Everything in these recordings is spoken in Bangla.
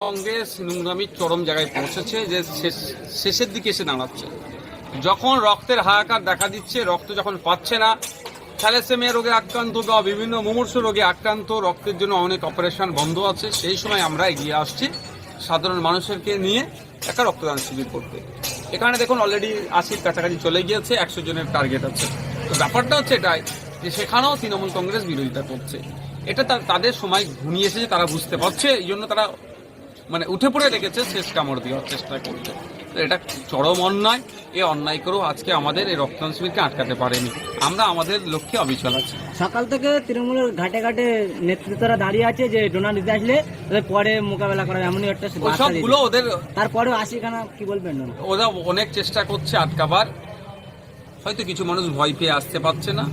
কংগ্রেস নোংরামি চরম জায়গায় পৌঁছেছে যে শেষ- শেষের দিকে এসে দাঁড়াচ্ছে। যখন রক্তের হাহাকার দেখা দিচ্ছে, রক্ত যখন পাচ্ছে না, থ্যালাসেমিয়া রোগে আক্রান্ত বা বিভিন্ন মুমূর্ষ রোগে আক্রান্ত, রক্তের জন্য অনেক অপারেশন বন্ধ আছে। সেই সময় আমরা এগিয়ে আসছি সাধারণ মানুষেরকে নিয়ে একটা রক্তদান শিবির করতে। এখানে দেখুন অলরেডি আশির কাছাকাছি চলে গিয়েছে, একশো জনের টার্গেট আছে। তো ব্যাপারটা হচ্ছে এটাই যে সেখানেও তৃণমূল কংগ্রেস বিরোধিতা করছে। এটা তাদের সময় ঘুমিয়ে এসেছে, তারা বুঝতে পারছে, এই জন্য তারা মানে উঠে পড়ে রেখেছে শেষ কামড় দেওয়ার চেষ্টা করছে। তো এটা চরম অন্যায়। এই অন্যায় করেও আজকে আমাদের এই রক্তদান শিবিরকে আটকাতে পারেনি। আমরা আমাদের লক্ষ্যে অবিচল আছি। সকাল থেকে তৃণমূলের ঘাটে ঘাটে নেতৃত্বরা দাঁড়িয়ে আছে যে ডোনাল্ড দিতে আসলে পরে মোকাবেলা করা এমনই একটা সবগুলো ওদের তারপরেও আসি খানা কি বলবেন? ওরা অনেক চেষ্টা করছে আটকাবার। হয়তো কিছু মানুষ ভয় পেয়ে আসতে পারছে না।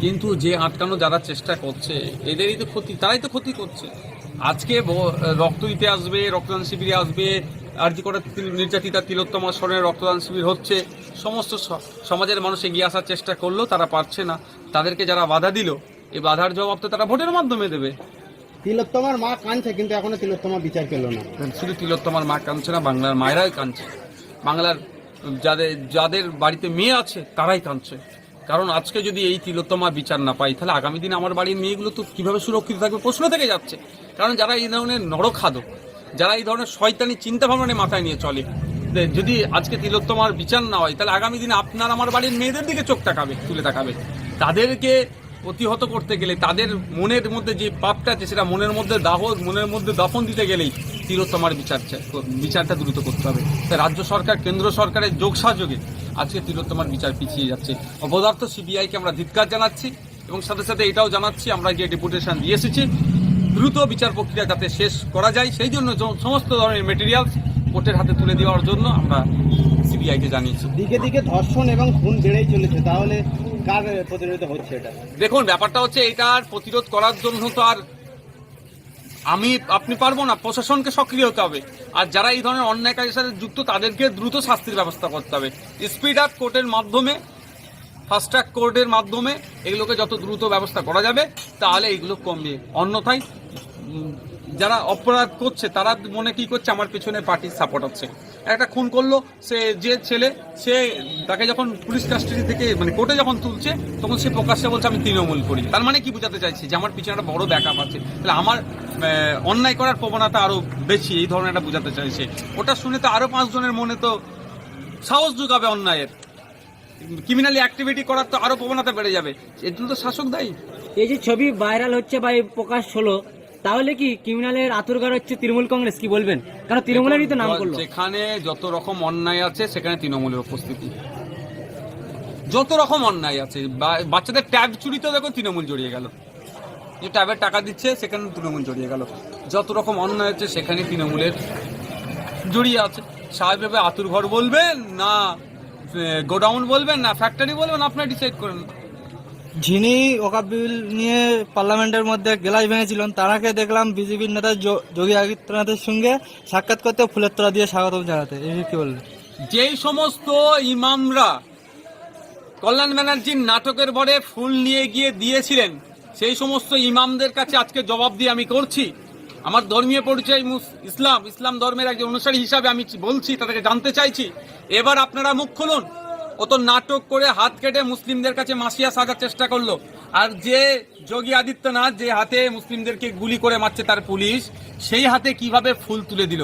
কিন্তু যে আটকানো যারা চেষ্টা করছে এদেরই তো ক্ষতি তারাই তো ক্ষতি করছে। আজকে রক্ত দিতে আসবে রক্তদান শিবিরে আসবে আর যে করে নির্যাতিতা তিলোত্তমা স্মরণের রক্তদান শিবির হচ্ছে সমস্ত সমাজের মানুষ এগিয়ে আসার চেষ্টা করলেও তারা পারছে না। তাদেরকে যারা বাধা দিল এই বাধার জবাব তো তারা ভোটের মাধ্যমে দেবে। তিলোত্তমার মা কাঁদছে কিন্তু এখনও তিলোত্তমা বিচার পেল না। শুধু তিলোত্তমার মা কাঁদছে না বাংলার মায়েরাই কাঁদছে। বাংলার যাদের যাদের বাড়িতে মেয়ে আছে তারাই কাঁদছে। কারণ আজকে যদি এই তিলোত্তমা বিচার না পাই তাহলে আগামী দিনে আমার বাড়ির মেয়েগুলো তো কীভাবে সুরক্ষিত থাকবে প্রশ্ন থেকে যাচ্ছে। কারণ যারা এই ধরনের নরখাদক, যারা এই ধরনের শয়তানি চিন্তা ভাবনা মাথায় নিয়ে চলে যদি আজকে তিলোত্তমার বিচার না হয়, তাহলে আগামী দিনে আপনার আমার বাড়ির মেয়েদের দিকে চোখ তাকাবে, তুলে তাকাবে। তাদেরকে প্রতিহত করতে গেলে, তাদের মনের মধ্যে যে পাপটা আছে, সেটা মনের মধ্যে দাহ, মনের মধ্যে দাফন দিতে গেলেই তিলোত্তমার বিচার বিচারটা দ্রুত করতে হবে। তাই রাজ্য সরকার, কেন্দ্র সরকারের যোগ সাহায্যে আজকে তিলোত্তমার বিচার পিছিয়ে যাচ্ছে। অপদার্থ সিবিআইকে আমরা ধিৎকার জানাচ্ছি এবং সাথে সাথে এটাও জানাচ্ছি, আমরা যে ডেপুটেশন দিয়ে এসেছি দ্রুত বিচার প্রক্রিয়া যাতে শেষ করা যায় সেই জন্য সমস্ত ধরনের মেটেরিয়ালস কোর্টের হাতে তুলে দেওয়ার জন্য আমরা সিবিআইকে জানিয়েছি। দিকে দিকে ধর্ষণ এবং খুন বেড়েই চলেছে তাহলে কার প্রতিরোধ হচ্ছে এটা? দেখুন ব্যাপারটা হচ্ছে এটার প্রতিরোধ করার জন্য তো আর আমি আপনি পারব না প্রশাসনকে সক্রিয় হতে হবে। আর যারা এই ধরনের অন্যায় কাজের সাথে যুক্ত তাদেরকে দ্রুত শাস্তির ব্যবস্থা করতে হবে। স্পিড আপ কোর্টের মাধ্যমে ফাস্ট ট্র্যাক কোর্টের মাধ্যমে এগুলোকে যত দ্রুত ব্যবস্থা করা যাবে, তাহলে এগুলো কমবে। অন্যথায় যারা অপরাধ করছে, তারা মনে কি করছে, আমার পেছনে পার্টির সাপোর্ট আছে। একটা খুন করল, সে যে ছেলে, সে তাকে যখন পুলিশ কাস্টাডি থেকে মানে কোর্টে যখন তুলছে, তখন সে প্রকাশ্যে বলছে, আমি তৃণমূল করি। তার মানে কি বোঝাতে চাইছি? যে আমার পিছনে একটা বড় ব্যাকআপ আছে। তাহলে আমার অন্যায় করার প্রবণতা আরও বেশি, এই ধরনের একটা বোঝাতে চাইছে। ওটা শুনে তো আরও পাঁচজনের মনে তো সাহস যোগাবে অন্যায়ের। ক্রিমিনালি অ্যাক্টিভিটি করার তো আরও প্রবণতা বেড়ে যাবে। এর জন্য তো শাসক দায়ী। এই যে ছবি ভাইরাল হচ্ছে বা এই প্রকাশ হলো তাহলে কি ক্রিমিনালের আতুরগার হচ্ছে তৃণমূল কংগ্রেস কি বলবেন? কারণ তৃণমূলেরই তো নাম করল। যেখানে যত রকম অন্যায় আছে সেখানে তৃণমূলের উপস্থিতি। যত রকম অন্যায় আছে বাচ্চাদের ট্যাব চুরিতেও দেখো তৃণমূল জড়িয়ে গেল। যে ট্যাবের টাকা দিচ্ছে সেখানে তৃণমূল জড়িয়ে গেল। যত রকম অন্যায় আছে সেখানে তৃণমূলের জড়িয়ে আছে। স্বাভাবিকভাবে আতুর ঘর বলবেন? না। গোডাউন বলবেন না ফ্যাক্টরি বলবেন আপনারা ডিসাইড করেন। যিনি ওকাব বিল নিয়ে পার্লামেন্টের মধ্যে গেলাস ভেঙেছিলেন তারাকে দেখলাম বিজেপির নেতা যোগী আদিত্যনাথের সঙ্গে সাক্ষাৎ করতে ফুলের তোলা দিয়ে স্বাগত জানাতে। এই কি বললেন? যেই সমস্ত ইমামরা কল্যাণ ব্যানার্জির নাটকের বরে ফুল নিয়ে গিয়ে দিয়েছিলেন সেই সমস্ত ইমামদের কাছে আজকে জবাব দিয়ে আমি করছি। আমার ধর্মীয় পরিচয় ইসলাম ইসলাম ধর্মের একজন অনুসারী হিসাবে আমি বলছি, তাদেরকে জানতে চাইছি। এবার আপনারা মুখ খুলুন। অত নাটক করে হাত কেটে মুসলিমদের কাছে মাসিয়া সাজার চেষ্টা করল। আর যে যোগী আদিত্যনাথ যে হাতে মুসলিমদেরকে গুলি করে মারছে তার পুলিশ, সেই হাতে কীভাবে ফুল তুলে দিল?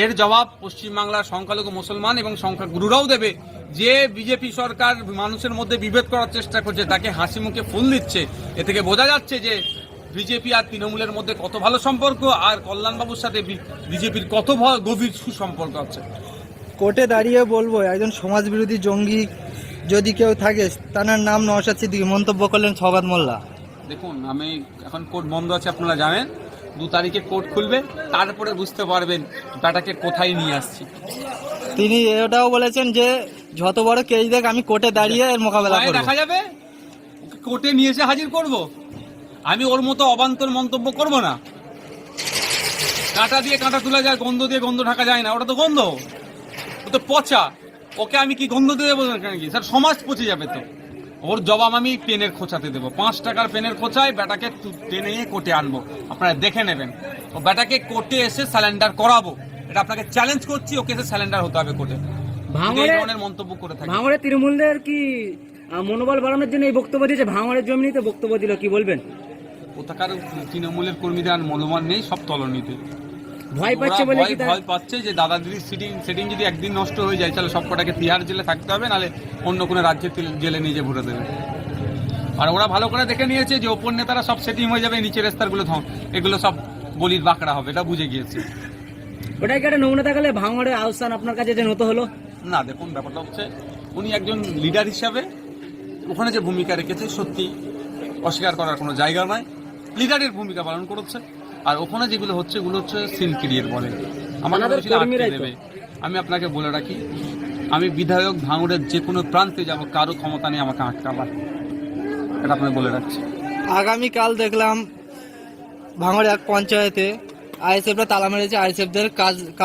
এর জবাব পশ্চিমবাংলার সংখ্যালঘু মুসলমান এবং সংখ্যাগুরুরাও দেবে। যে বিজেপি সরকার মানুষের মধ্যে বিভেদ করার চেষ্টা করছে, তাকে হাসি মুখে ফুল দিচ্ছে। এ থেকে বোঝা যাচ্ছে যে বিজেপি আর তৃণমূলের মধ্যে কত ভালো সম্পর্ক আর কল্যাণবাবুর সাথে বিজেপির কত গভীর সুসম্পর্ক আছে? কোর্টে দাঁড়িয়ে বলব একজন সমাজ বিরোধী জঙ্গি যদি কেউ থাকে তার নাম নওশাদ সিদ্দিকী মন্তব্য করলেন সবাদ মোল্লা। দেখুন আমি এখন কোর্ট বন্ধ আছে আপনারা জানেন। দু তারিখে কোর্ট খুলবে তারপরে বুঝতে পারবেন ব্যাটাকে কোথায় নিয়ে আসছি। তিনি এটাও বলেছেন যে যত বড় কেস দেখ আমি কোর্টে দাঁড়িয়ে এর মোকাবেলা দেখা যাবে? কোর্টে নিয়ে এসে হাজির করব? আমি ওর মতো অবান্তর মন্তব্য করব না। কাঁটা দিয়ে কাঁটা তোলা যায় গন্ধ দিয়ে গন্ধ ঢাকা যায় না। ওটা তো গন্ধ। ও তো পচা। ওকে আমি কি গন্ধ দিয়ে দেবো নাকি? স্যার সমাজ পচে যাবে তো। ওর জবাব আমি পেনের খোঁচাতে দেবো। পাঁচ টাকার পেনের খোঁচায় বেটাকে তু- টেনে নিয়ে কোর্টে আনব। আপনারা দেখে নেবেন। ও বেটাকে কোর্টে এসে স্যালেন্ডার করাবো। এটা আপনাকে চ্যালেঞ্জ করছি ওকে এসে স্যালেন্ডার হতে হবে কোর্টে। যদি এই ধরনের মন্তব্য করে থাকে। ভাঙড়ে তৃণমূলদের কি মনোবল বাড়ানোর জন্য এই বক্তব্য দিয়েছে? ভাঙড়ের জমি নিতে বক্তব্য দিল কি বলবেন? কোথাকার তৃণমূলের কর্মীদের আর মনোমান নেই সব তলনিতে। ভয় পাচ্ছে বলে কি ভয় পাচ্ছে যে দাদা দিদির সিটিং সেটিং যদি একদিন নষ্ট হয়ে যায় তাহলে সবকটাকে তিহার জেলে থাকতে হবে নাহলে অন্য কোনো রাজ্যের জেলে নিয়ে ভরে দেবে। আর ওরা ভালো করে দেখে নিয়েছে যে ওপর নেতারা সব সেটিং হয়ে যাবে নিচের স্তরগুলো ধ- এগুলো সব বলির বাঁকড়া হবে এটা বুঝে গিয়েছে। ওটাই একটা নমুনা দেখালে ভাঙড়ে আহসান আপনার কাছে যে নত হলো? না দেখুন ব্যাপারটা হচ্ছে উনি একজন লিডার হিসাবে ওখানে যে ভূমিকা রেখেছে সত্যি অস্বীকার করার কোনো জায়গা নয়। লিডারের ভূমিকা পালন করেছে। আর ওখানে যেগুলো হচ্ছে ওগুলো হচ্ছে সিন ক্রিয়েট বলে। আমাদের। দেবে। আমি আপনাকে বলে রাখি আমি বিধায়ক ভাঙড়ের যে কোনো প্রান্তে যাব কারও ক্ষমতা নেই আমাকে আটকাবার। এটা আপনাকে বলে রাখছি। আগামীকাল দেখলাম ভাঙড় এক পঞ্চায়েতে আইএসএফরা তালা মেরেছে আইএসএফদের কাজ কাজ